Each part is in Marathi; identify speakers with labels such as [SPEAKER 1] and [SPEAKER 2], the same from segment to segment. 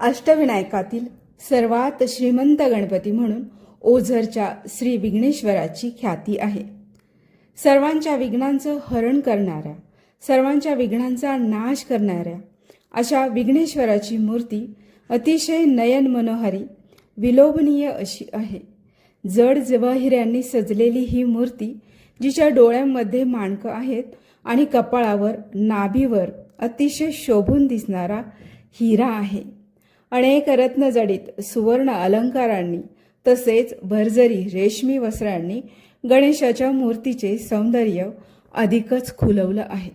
[SPEAKER 1] अष्टविनायकातील सर्वात श्रीमंत गणपती म्हणून ओझरच्या श्री विघ्नेश्वराची ख्याती आहे. सर्वांच्या विघ्नांचं हरण करणाऱ्या सर्वांच्या विघ्नांचा नाश करणाऱ्या अशा विघ्नेश्वराची मूर्ती अतिशय नयन मनोहारी विलोभनीय अशी आहे. जड जवाहिऱ्यांनी सजलेली ही मूर्ती जिच्या डोळ्यांमध्ये माणकं आहेत आणि कपाळावर नाभीवर अतिशय शोभून दिसणारा हिरा आहे. अनेक रत्नजडित सुवर्ण अलंकारांनी तसेच भरजरी रेशमी वस्त्रांनी गणेशाच्या मूर्तीचे सौंदर्य अधिकच खुलवलं आहे.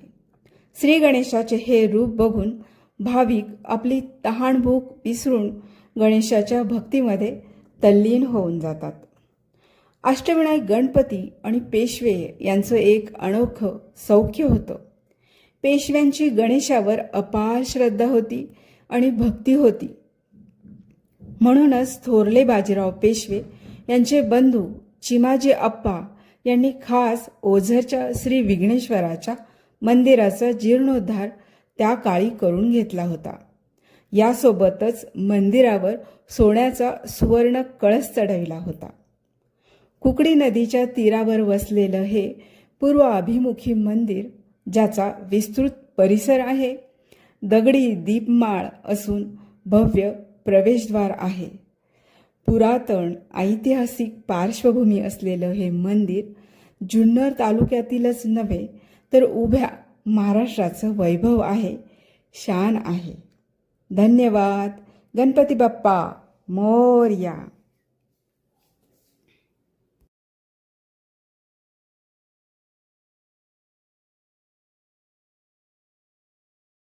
[SPEAKER 1] श्री गणेशाचे हे रूप बघून भाविक आपली तहानभूक विसरून गणेशाच्या भक्तीमध्ये तल्लीन होऊन जातात. अष्टविनायक गणपती आणि पेशवे यांचं एक अनोखं सौख्य होतं. पेशव्यांची गणेशावर अपार श्रद्धा होती आणि भक्ती होती. म्हणूनच थोरले बाजीराव पेशवे यांचे बंधू चिमाजी अप्पा यांनी खास ओझरच्या श्री विघ्नेश्वराच्या मंदिराचा जीर्णोद्धार त्या काळी करून घेतला होता. यासोबतच मंदिरावर सोन्याचा सुवर्ण कळस चढविला होता. कुकडी नदीच्या तीरावर वसलेलं हे पूर्व अभिमुखी मंदिर ज्याचा विस्तृत परिसर आहे दगडी दीपमाळ असून भव्य प्रवेशद्वार आहे. पुरातन ऐतिहासिक पार्श्वभूमी असलेलं हे मंदिर जुन्नर तालुक्यातीलच नव्हे तर उभ्या महाराष्ट्राचं वैभव आहे शान आहे. धन्यवाद. गणपती बाप्पा मोर्या.